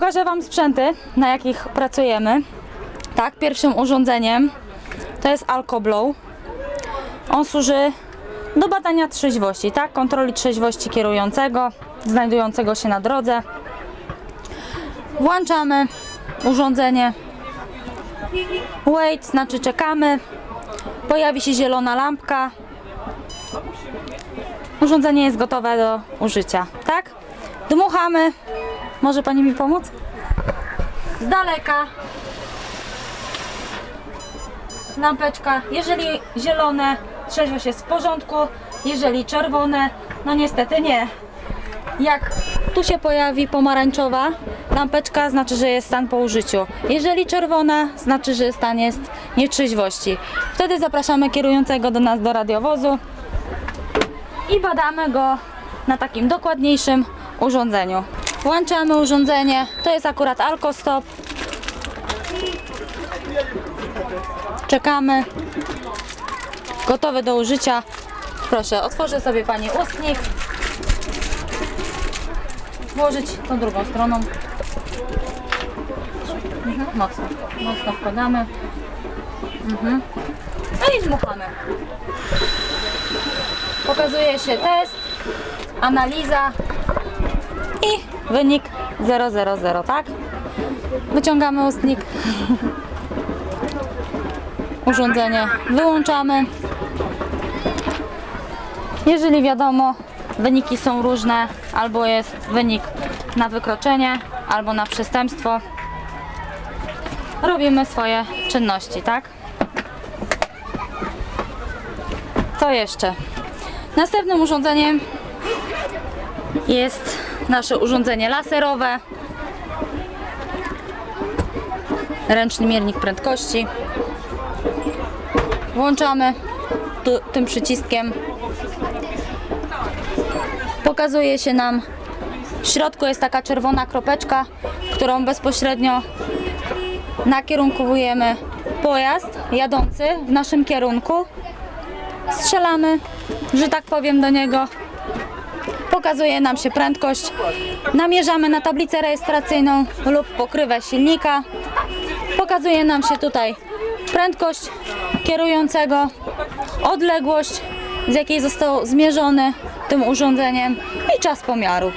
Pokażę Wam sprzęty, na jakich pracujemy. Tak, pierwszym urządzeniem to jest Alcoblow. On służy do badania trzeźwości, tak? Kontroli trzeźwości kierującego, znajdującego się na drodze. Włączamy urządzenie. Wait, znaczy czekamy. Pojawi się zielona lampka. Urządzenie jest gotowe do użycia, tak? Dmuchamy. Może Pani mi pomóc? Z daleka. Lampeczka. Jeżeli zielone, trzeźwość jest w porządku. Jeżeli czerwone, no niestety nie. Jak tu się pojawi pomarańczowa lampeczka, znaczy, że jest stan po użyciu. Jeżeli czerwona, znaczy, że stan jest nietrzeźwości. Wtedy zapraszamy kierującego do nas do radiowozu i badamy go na takim dokładniejszym urządzeniu. Włączamy urządzenie. To jest akurat Alkostop. Czekamy. Gotowe do użycia. Proszę, otworzę sobie Pani ustnik. Włożyć tą drugą stroną. Mhm, mocno, mocno wkładamy. Mhm. No i dmuchamy. Pokazuje się test, analiza i wynik 000, tak? Wyciągamy ustnik. Urządzenie wyłączamy. Jeżeli wiadomo, wyniki są różne, albo jest wynik na wykroczenie, albo na przestępstwo, robimy swoje czynności, tak? Co jeszcze? Następnym urządzeniem jest nasze urządzenie laserowe. Ręczny miernik prędkości. Włączamy tu, tym przyciskiem. Pokazuje się nam w środku jest taka czerwona kropeczka, którą bezpośrednio nakierunkowujemy pojazd jadący w naszym kierunku strzelamy, że tak powiem do niego. Pokazuje nam się prędkość. Namierzamy na tablicę rejestracyjną lub pokrywę silnika. Pokazuje nam się tutaj prędkość kierującego, odległość, z jakiej został zmierzony tym urządzeniem i czas pomiaru.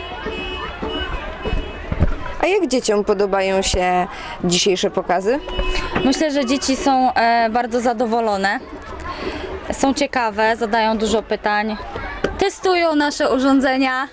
A jak dzieciom podobają się dzisiejsze pokazy? Myślę, że dzieci są e, bardzo zadowolone. Są ciekawe, zadają dużo pytań, testują nasze urządzenia.